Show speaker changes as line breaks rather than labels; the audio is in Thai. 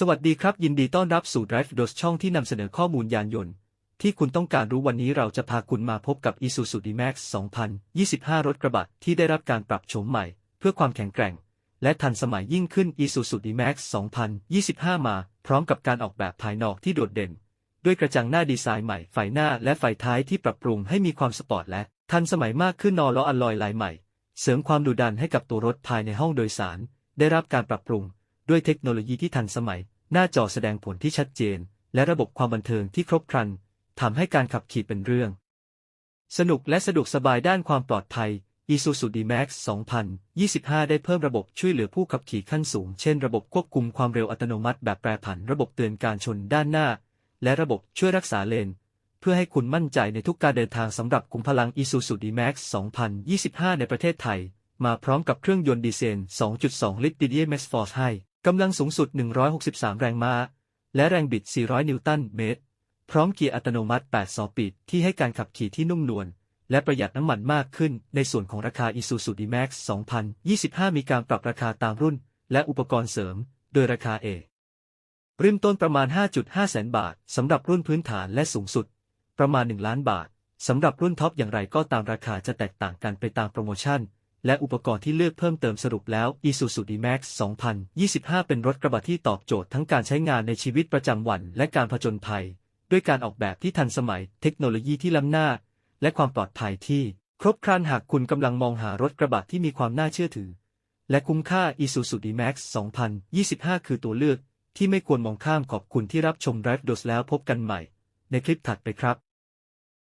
สวัสดีครับ ยินดีต้อนรับสู่ Drive d o s ช่องที่นำเสนอข้อมูลยานยนต์ ที่คุณต้องการรู้วันนี้เราจะพาคุณมาพบกับ Isuzu D-Max 2025 รถกระบะที่ได้รับการปรับโฉมใหม่ เพื่อความแข็งแกร่ง และทันสมัยยิ่งขึ้น Isuzu D-Max 2025 มา พร้อมกับการออกแบบภายนอกที่โดดเด่น ด้วยกระจังหน้าดีไซน์ใหม่ ไฟหน้าและไฟท้ายที่ปรับปรุงให้มีความสปอร์ตและทันสมัยมากขึ้นนอล้ออัลลอยลายใหม่ เสริมความดุดันให้กับตัวรถภายในห้องโดยสาร ได้รับการปรับปรุง ด้วยเทคโนโลยีที่ทันสมัย หน้าจอแสดงผลที่ชัดเจน และระบบความบันเทิงที่ครบครันทำให้การขับขี่เป็นเรื่อง สนุกและสะดวกสบายด้านความปลอดภัย Isuzu D-Max 2025 ได้เพิ่มระบบช่วยเหลือผู้ขับขี่ขั้นสูง เช่นระบบควบคุมความเร็วอัตโนมัติแบบแปรผัน ระบบเตือนการชนด้านหน้า และระบบช่วยรักษาเลน เพื่อให้คุณมั่นใจในทุกการเดินทางสำหรับคุมพลัง Isuzu D-Max 2025 ในประเทศไทย มาพร้อมกับเครื่องยนต์ดีเซล 2.2 ลิตร DDMS Force ให้ กำลังสูงสุด 163 แรงม้า และแรงบิด 400 นิวตันเมตร พร้อมเกียร์อัตโนมัติ 8สปีดที่ให้การขับขี่ที่นุ่มนวล และประหยัดน้ำมันมากขึ้น ในส่วนของราคา Isuzu D-Max 2025 มีการปรับราคาตามรุ่น และอุปกรณ์เสริม โดยราคาเอเริ่มต้นประมาณ 5.5 แสนบาท สำหรับรุ่นพื้นฐานและสูงสุด ประมาณ 1 ล้านบาท สำหรับรุ่นท็อปอย่างไรก็ตามราคาจะแตกต่างกันไปตามโปรโมชั่น และอุปกรณ์ที่เลือกเพิ่มเติมสรุปแล้ว Isuzu D-Max 2025 เป็นรถกระบะที่ตอบโจทย์ทั้งการใช้งานในชีวิตประจำวัน และการผจญภัย ด้วยการออกแบบที่ทันสมัย เทคโนโลยีที่ล้ำหน้า และความปลอดภัยที่ ครบครันหากคุณกำลังมองหารถกระบะที่มีความน่าเชื่อถือ และคุ้มค่า Isuzu D-Max 2025 คือตัวเลือกที่ไม่ควรมองข้ามขอบคุณที่รับชม Drive Dos แล้วพบกันใหม่ ในคลิปถัดไปครับ